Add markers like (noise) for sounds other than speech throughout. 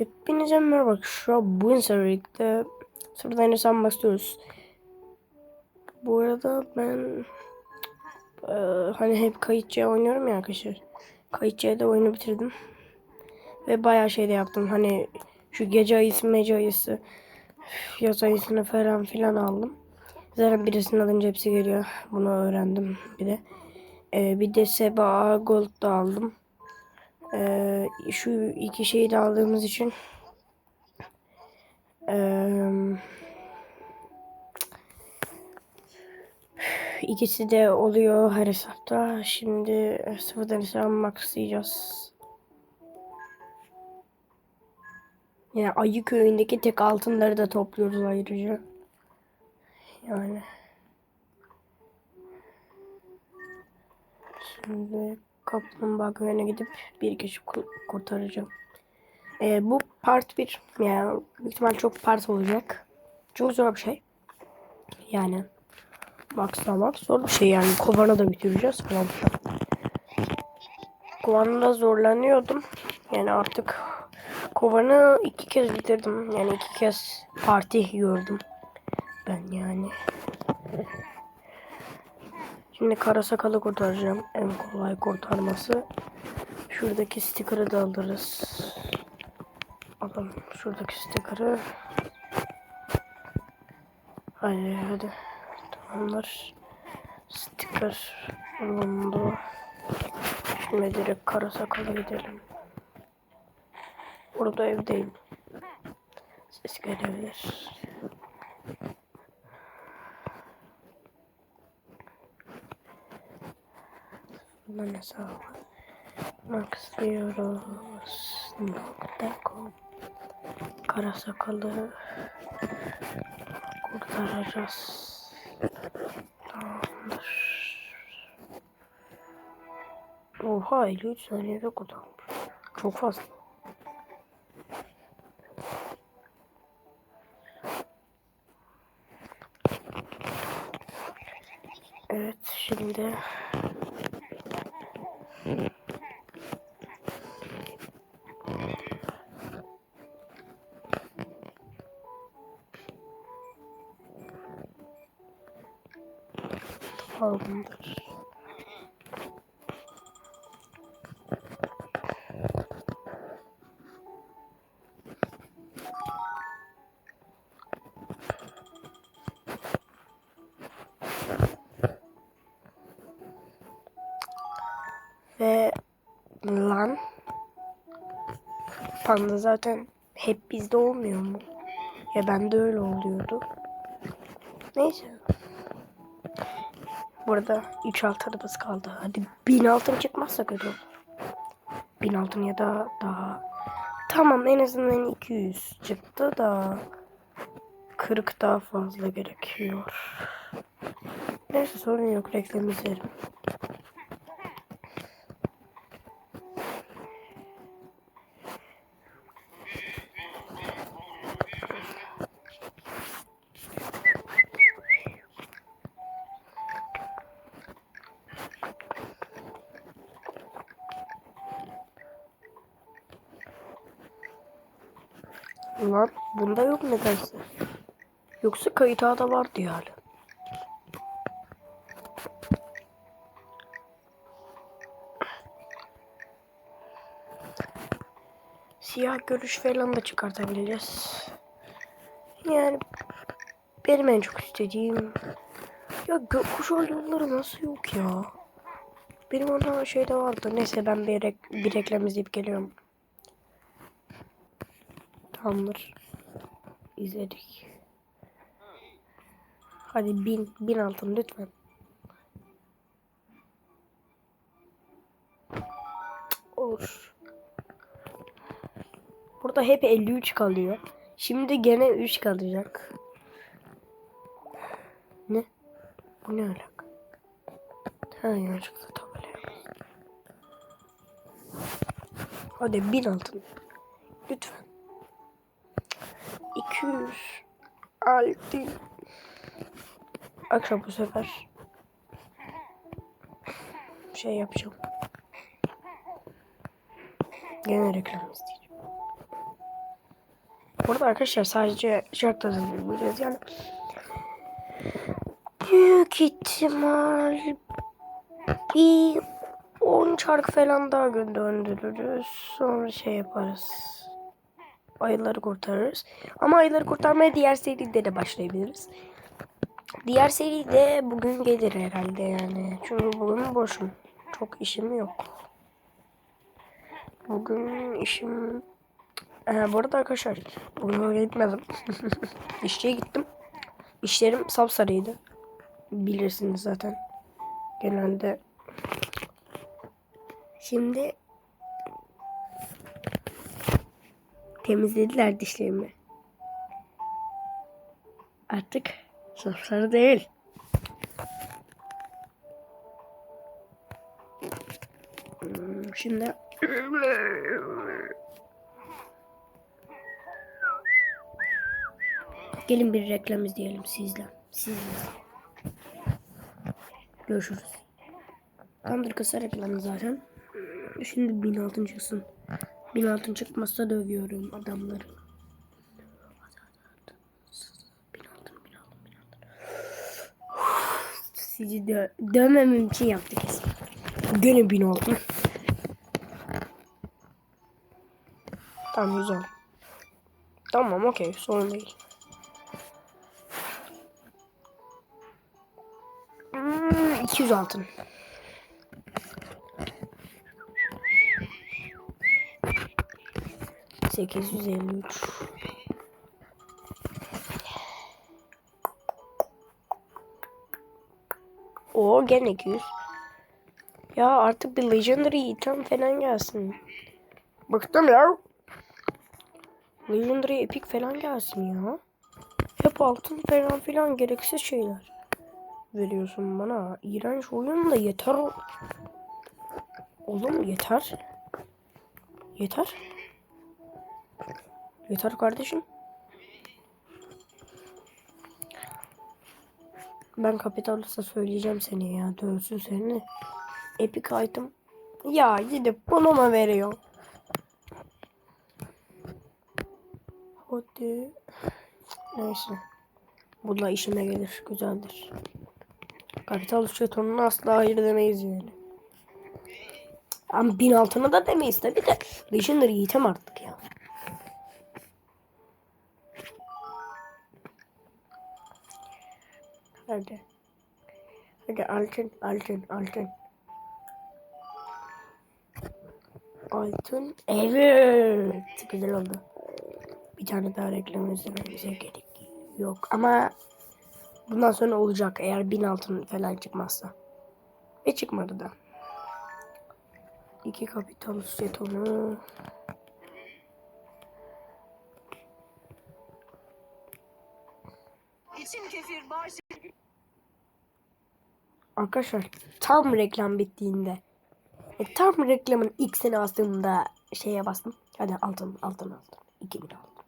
Hepinize merhaba. Şu an bu serverlikte sıfırdan hesap başlıyoruz. Bu arada ben eee, hani hep kayıtçıya oynuyorum ya arkadaşlar. Kayıtçıya da oyunu bitirdim. Ve bayağı şey de yaptım. Hani şu gece ayısı, mece ayısı, yaz ayısını falan filan aldım. Zaten birisini alınca hepsi geliyor. Bunu öğrendim bir de. Eee, bir de Seba Gold da aldım. Ee, şu iki şeyi de aldığımız için ee, ikisi de oluyor her hesapta. Şimdi sıfırdan hesabı maxlayacağız. Yani Ayı köyündeki tek altınları da topluyoruz ayrıca. Yani. Şimdi Kaplumbağa köyüne gidip bir kişi ku- kurtaracağım. Ee, bu part 1. Yani büyük ihtimal çok part olacak. Çok zor bir şey. Yani maxlamak zor bir şey yani. Kovanı da bitireceğiz falan. Kovanda zorlanıyordum. Yani artık kovanı iki kez bitirdim. Yani iki kez parti gördüm. Ben yani. Şimdi kara sakalı kurtaracağım. En kolay kurtarması. Şuradaki sticker'ı da alırız. Alalım şuradaki sticker'ı. Hadi hadi. Tamamdır. Sticker bulundu. Şimdi direkt kara sakalı gidelim. Burada evdeyim. Ses gelebilir. Bunun hesabı. Maxlıyoruz. Nokta com. Kara sakalı kurtaracağız. Tamamdır. Oha 53 saniyede kurtarmış. Çok fazla. Evet şimdi Tamamdır. Ve lan panda zaten hep bizde olmuyor mu? Ya bende öyle oluyordu. Neyse. Burada 3 altınımız kaldı. Hadi 1000 altın çıkmazsa kötü olur. 1000 altın ya da daha. Tamam en azından 200 çıktı da 40 daha fazla gerekiyor. Neyse sorun yok reklam izlerim. Ulan bunda yok nedense. Yoksa kayıt ağda vardı yani. Siyah görüş falan da çıkartabiliriz. Yani benim en çok istediğim ya gökkuşağı yolları nasıl yok ya? Benim orada şeyde vardı. Neyse ben bir, rek bir reklam izleyip geliyorum. Tamamdır. İzledik. Hadi bin, bin altın lütfen. Olur. Burada hep 53 kalıyor. Şimdi gene 3 kalacak. Ne? Bu ne alaka? Ha yanlışlıkla tabelaya. Hadi bin altın. Lütfen. 200 altın. Akşam bu sefer şey yapacağım. Gene reklam isteyeceğim. Burada arkadaşlar sadece şarkı yazabiliriz yani. Büyük ihtimal bir 10 çark falan daha göndeririz. Sonra şey yaparız. Ayıları kurtarırız. Ama ayıları kurtarmaya diğer seride de başlayabiliriz. Diğer seri de bugün gelir herhalde yani. Çünkü bugün boşum. Çok işim yok. Bugün işim... Ee, bu arada arkadaşlar bugün öyle gitmedim. (laughs) İşçiye gittim. İşlerim sapsarıydı. Bilirsiniz zaten. Genelde. Şimdi temizlediler dişlerimi. Artık sapsarı değil. Hmm, Şimdi gelin bir reklam izleyelim sizle. Sizle. Görüşürüz. Tamamdır kısa reklam zaten. Şimdi bin altın çıksın. Bin altın çıkmazsa dövüyorum adamları. Bin altın, bin altın, bin altın. Sizi dö dövmemem için yaptı kesin. Gene bin altın. Tamam güzel. Tamam okey sorun değil. Hmm, 200 altın. Sekiz yüz elli üç. O gene 200. Ya artık bir legendary item falan gelsin. Bıktım ya. Legendary epic falan gelsin ya. Hep altın falan filan gereksiz şeyler. Veriyorsun bana. İğrenç oyun da yeter. Oğlum yeter. Yeter. Yeter kardeşim. Ben Capitalist'a söyleyeceğim seni ya. Dövsün seni. Epic item. Ya gidip bunu mu veriyor? Hadi. Neyse. Bununla işime gelir. Güzeldir. Kapital jetonuna asla hayır demeyiz yani. Ama bin altına da demeyiz tabi de. Legendary item artık ya. Hadi. Hadi altın, altın, altın. Altın. Evet. Güzel oldu. Bir tane daha reklam izlememize gerek yok. Ama bundan sonra olacak eğer bin altın falan çıkmazsa. Ve çıkmadı da. İki kapital jetonu. İçin kefir bağış Arkadaşlar tam reklam bittiğinde e, tam reklamın sene aslında şeye bastım. Hadi altın altın altın. 2000 altın.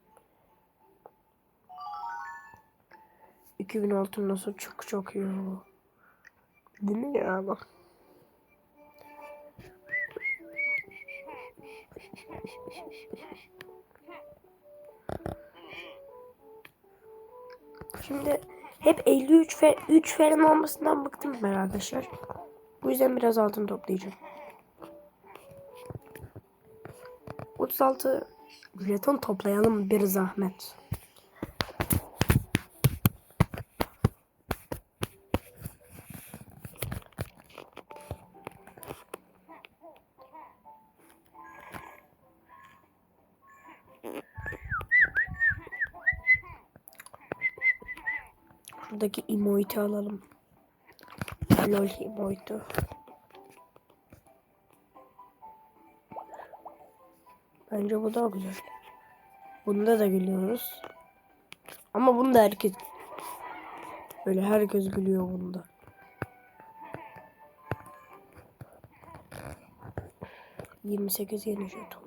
2000 altın nasıl çok çok iyi. Değil mi ya? Bak. Şimdi hep 53 ve 3 falan olmasından bıktım ben arkadaşlar. Bu yüzden biraz altın toplayacağım. 36 jeton toplayalım bir zahmet. Emote'i alalım. Lol emote'u. Bence bu daha güzel. Bunda da gülüyoruz. Ama bunda herkes böyle herkes gülüyor bunda. Yirmi sekiz yeni jeton.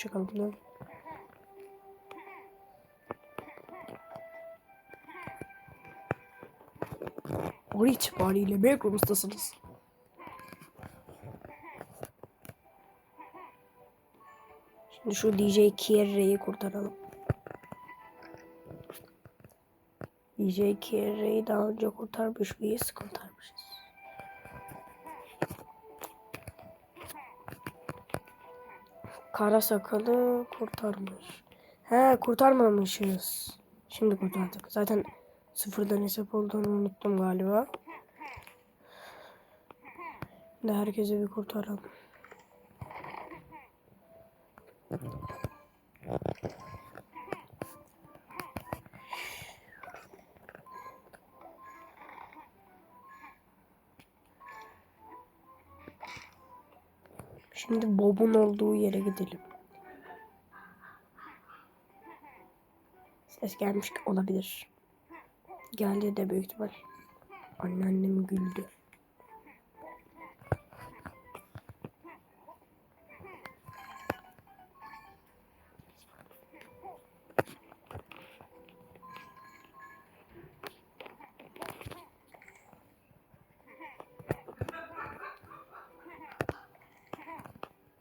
Hoşçakalın. Bunlar. Or itibariyle Megron ustasınız. Şimdi şu DJ Kierre'yi kurtaralım. DJ Kierre'yi daha önce kurtarmış mıyız? Kurtar. Kara sakalı kurtarmış. He kurtarmamışız. Şimdi kurtardık. Zaten sıfırdan hesap olduğunu unuttum galiba. Şimdi herkese bir kurtaralım. Şimdi Bob'un olduğu yere gidelim. Ses gelmiş olabilir. Geldi de büyük ihtimal. Anneannem güldü.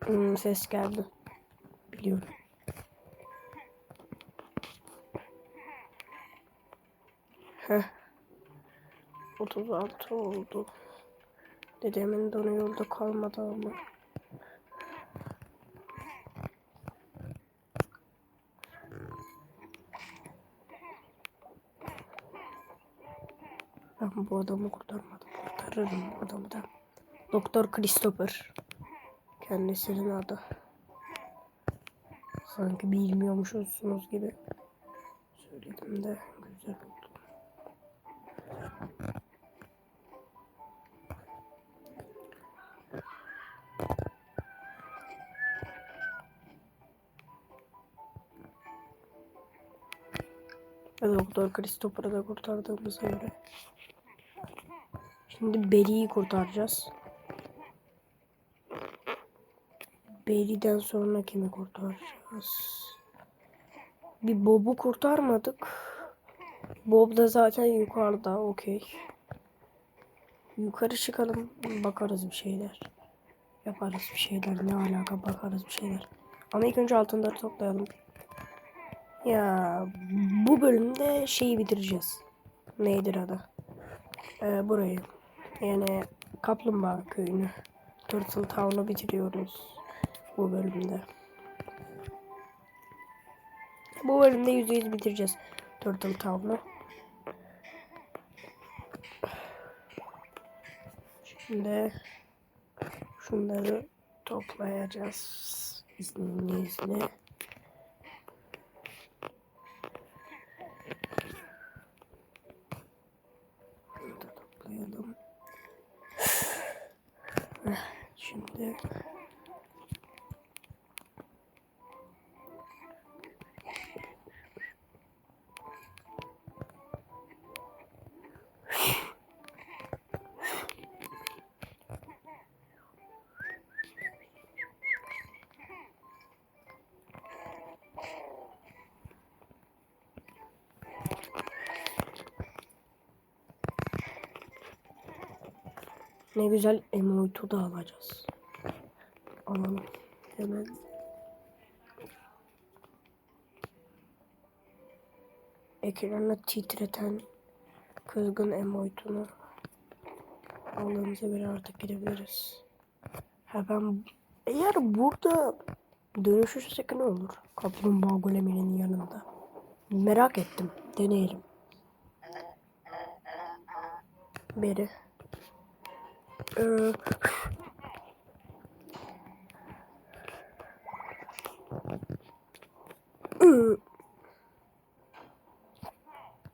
Hmm, ses geldi. Biliyorum. Heh. 36 oldu. Dedemin donu yolda kalmadı ama. Ben bu adamı kurtarmadım. Kurtarırım bu adamı da. Doktor Christopher. Kendisinin adı. Sanki bilmiyormuşsunuz gibi. Söyledim de güzel oldu. Ve Doktor Christopher'ı da kurtardığımıza göre. Şimdi Barry'i kurtaracağız. Barry'den sonra kimi kurtaracağız? Bir Bob'u kurtarmadık. Bob da zaten yukarıda. Okey. Yukarı çıkalım. Bakarız bir şeyler. Yaparız bir şeyler. Ne alaka bakarız bir şeyler. Ama ilk önce altınları toplayalım. Ya bu bölümde şeyi bitireceğiz. Neydir adı? Ee, burayı. Yani Kaplumbağa köyünü. Turtle Town'u bitiriyoruz. Bu bölümde. Bu bölümde %100 bitireceğiz. Turtle Town'u. Şimdi şunları toplayacağız. İzninizle. Ne güzel emotu da alacağız. Alalım. Hemen. Ekranı titreten kızgın emotunu aldığımıza göre artık gidebiliriz. Ha ben eğer burada dönüşürsek ne olur? Kaplumbağa goleminin yanında. Merak ettim. Deneyelim. Beri. Ee.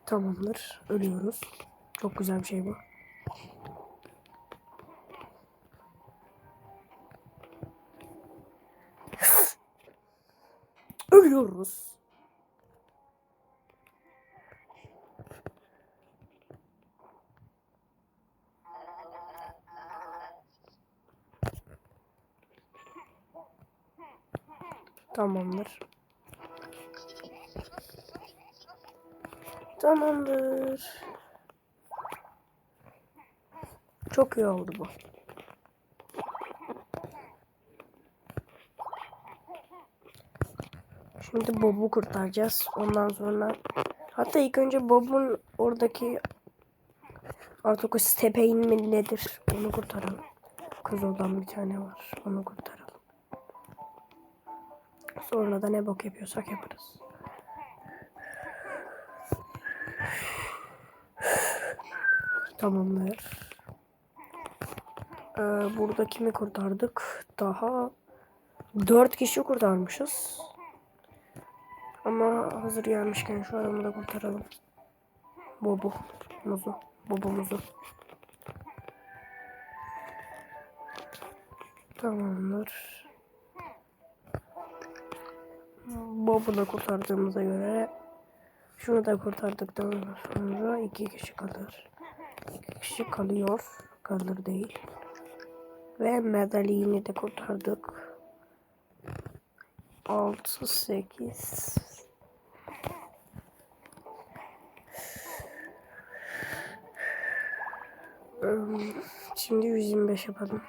Tamamdır. Ölüyoruz. Çok güzel bir şey bu. Ölüyoruz. Tamamdır. Tamamdır. Çok iyi oldu bu. Şimdi Bob'u kurtaracağız. Ondan sonra hatta ilk önce Bob'un oradaki artık o stepein mi nedir onu kurtaralım. Kız olan bir tane var. Onu kurtaralım. Sonra da ne bok yapıyorsak yaparız. Tamamdır. Ee, burada kimi kurtardık? Daha dört kişi kurtarmışız. Ama hazır gelmişken şu adamı da kurtaralım. Bobo. Muzu. Bobomuzu. Tamamdır. Bob'u kurtardığımıza göre şunu da kurtardıktan sonra iki kişi kalır. İki kişi kalıyor. Kalır değil. Ve Medali'ni de kurtardık. 6 8 Şimdi 125 yapalım.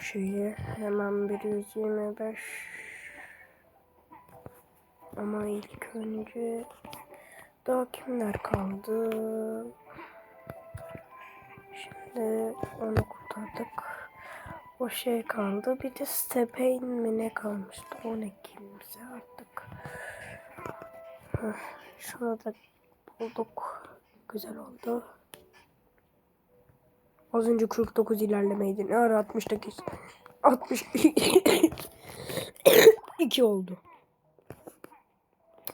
Şeyi hemen bir 125 ama ilk önce daha kimler kaldı? Şimdi onu kurtardık. O şey kaldı. Bir de Stepain mi ne kalmıştı? O ne kimse artık. Şunu da bulduk. Güzel oldu. Az önce 49 ilerlemeydi. Ne ara 68? 62 oldu.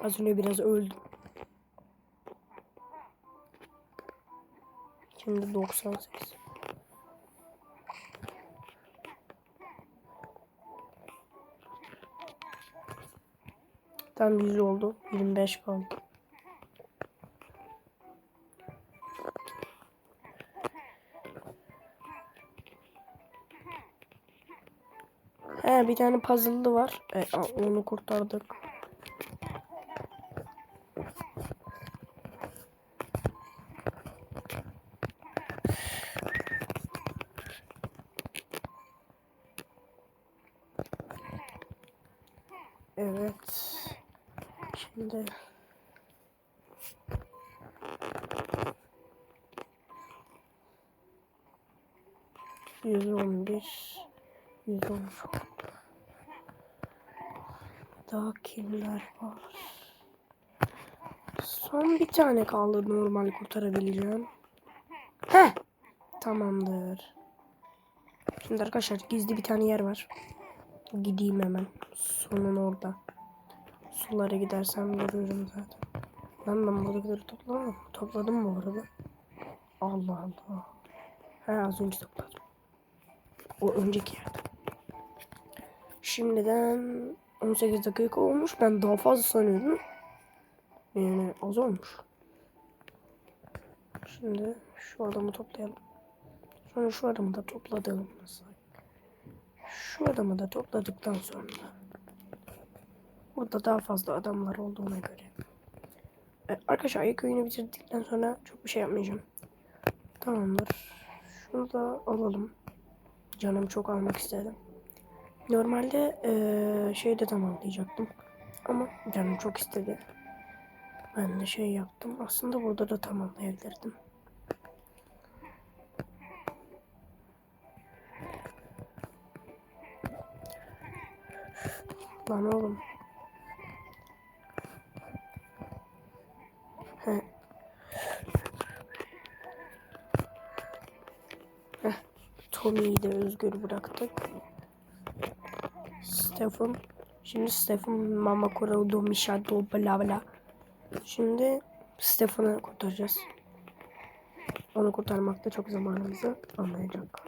Az önce biraz öldüm. Şimdi 98. Tam 100 oldu. 25 kaldı. He bir tane puzzle'lı var. E, onu kurtardık. Evet. Şimdi yüz on bir yüz on daha kimler var? Son bir tane kaldı normal kurtarabileceğim. He, tamamdır. Şimdi arkadaşlar gizli bir tane yer var. Gideyim hemen. Sonun orada. Sulara gidersem görürüm zaten. Lan ben buradakileri toplamadım. Topladım mı bu arada? Allah Allah. He az önce topladım. O önceki yerde. Şimdiden 18 dakika olmuş. Ben daha fazla sanıyordum. Yani az olmuş. Şimdi şu adamı toplayalım. Sonra şu adamı da topladığımız. Şu adamı da topladıktan sonra burada daha fazla adamlar olduğuna göre. E, arkadaşlar ilk oyunu bitirdikten sonra çok bir şey yapmayacağım. Tamamdır. Şunu da alalım. Canım çok almak istedim. Normalde e, şeyde tamamlayacaktım. Ama canım çok istedi. Ben de şey yaptım. Aslında burada da tamamlayabilirdim. Lan oğlum. He. Heh. Tommy'yi de özgür bıraktık. Stefan. Şimdi Stefan Mama Kurado Mishado bla bla. Şimdi Stefan'ı kurtaracağız. Onu kurtarmak da çok zamanımızı almayacak.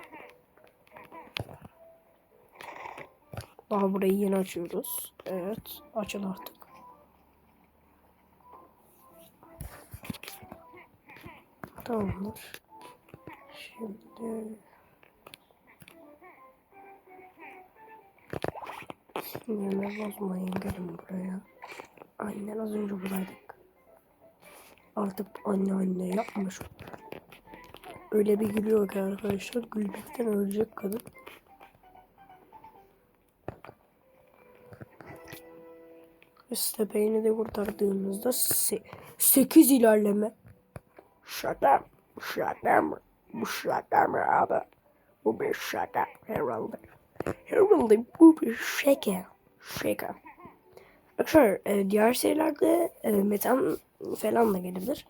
Daha burayı yeni açıyoruz. Evet. Açıl artık. Tamamdır. Şimdi Sinirimi bozmayın gelin buraya. Aynen az önce buradaydık. Artık anne anne yapma şu. öyle bir gülüyor ki arkadaşlar. Gülmekten ölecek kadın. Stepeyni de kurtardığımızda 8 ilerleme. Şaka. Şaka mı? Bu şaka mı abi? Bu bir şaka herhalde. Herhalde bu bir şaka. Şaka. Arkadaşlar e, diğer şeylerde e, metan falan da gelebilir.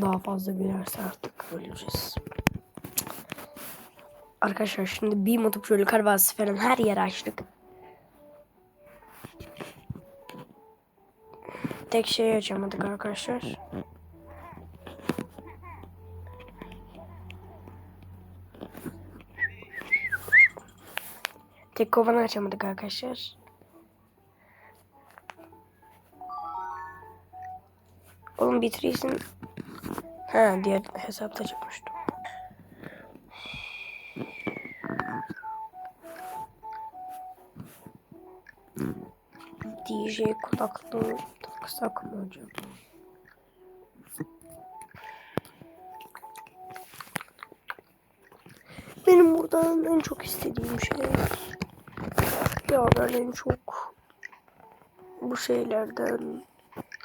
Daha fazla gülerse artık öleceğiz. Arkadaşlar şimdi bir motor şöyle falan her yeri açtık. Tek şeyi açamadık arkadaşlar. Tek kovanı açamadık arkadaşlar. Oğlum bitiriyorsun. Ha diğer hesapta çıkmıştım. DJ kulaklığı taksak mı hocam? Benim buradan en çok istediğim şey ya ben en çok bu şeylerden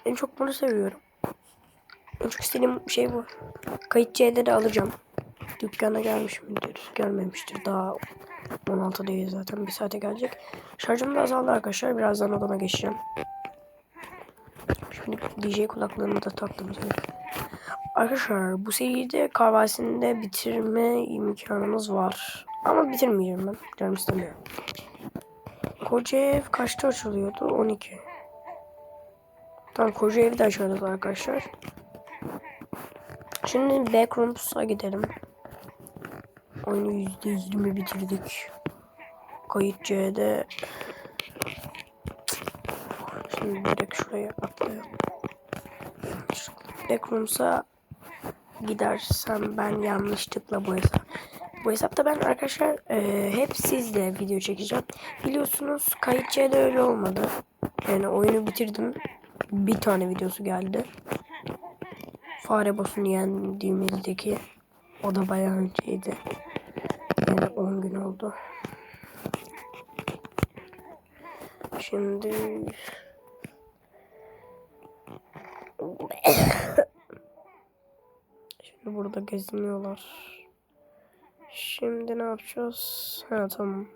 en çok bunu seviyorum. En çok istediğim şey bu. Kayıt C'de de alacağım. Dükkana gelmiş midir? Gelmemiştir. Daha 16 değil zaten. Bir saate gelecek. Şarjım da azaldı arkadaşlar. Birazdan odama geçeceğim. Şimdi DJ kulaklığımı da taktım. Arkadaşlar bu seride kahvesinde bitirme imkanımız var. Ama bitirmeyeceğim ben. Canım istemiyorum. Koca ev kaçta açılıyordu? 12. Tamam koca evi de açıyoruz arkadaşlar. Şimdi Backrooms'a gidelim. Oyunu %20 bitirdik. Kayıt C'de. Şimdi direkt şuraya atlayalım. Backrooms'a gidersem ben yanlışlıkla bu hesap. Bu hesapta ben arkadaşlar e, hep sizle video çekeceğim. Biliyorsunuz kayıt C'de öyle olmadı. Yani oyunu bitirdim. Bir tane videosu geldi. Fare boss'unu yendiğimizdeki o da bayağı önceydi. Yani 10 gün oldu. Şimdi Şimdi burada geziniyorlar. Şimdi ne yapacağız? Ha tamam.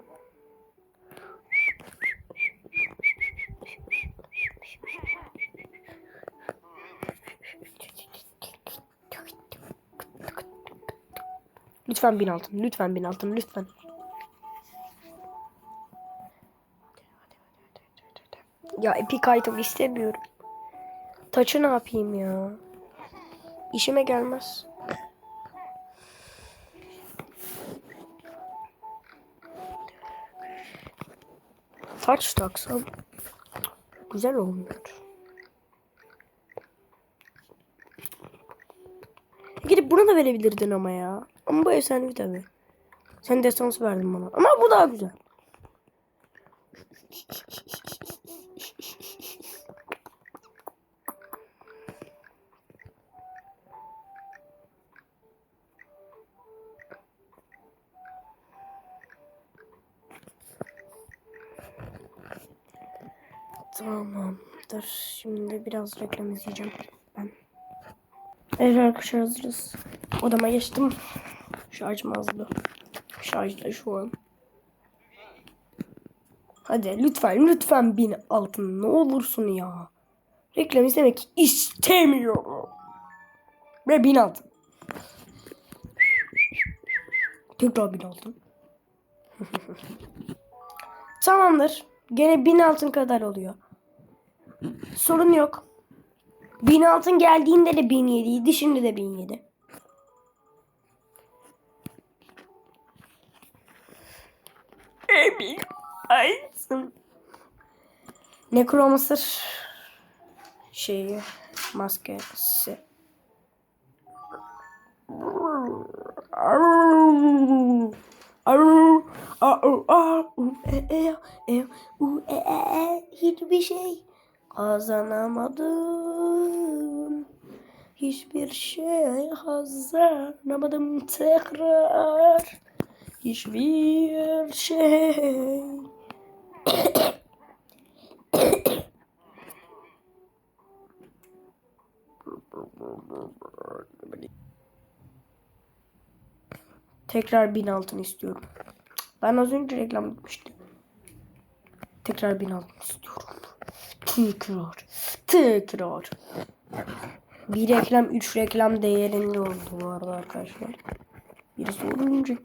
Lütfen bin altın. Lütfen bin altın. Lütfen. Ya epic item istemiyorum. Taçı ne yapayım ya? İşime gelmez. Taç taksam güzel olmuyor. Gidip bunu da verebilirdin ama ya. Ama bu efsanevi tabi. Sen destans verdin bana. Ama bu daha güzel. Tamamdır. Şimdi biraz reklam izleyeceğim ben. Evet arkadaşlar hazırız. Odama geçtim. Şarjım azdı. Şarjda şu an. Hadi lütfen lütfen bin altın ne olursun ya. Reklam izlemek istemiyorum. Ve bin altın. Tekrar bin altın. (laughs) Tamamdır. Gene bin altın kadar oluyor. Sorun yok. Bin altın geldiğinde de bin yediydi. Şimdi de bin yedi. Emin Aytsın. Necromancer şeyi maskesi. Hiçbir şey Kazanamadım. Hiçbir şey kazanamadım tekrar. Hiçbir şey. Tekrar bin altın istiyorum. Ben az önce reklam bitmişti. Tekrar bin altın istiyorum. Tekrar. Tekrar. Bir reklam üç reklam değerinde oldu bu arada arkadaşlar. Birisi olunca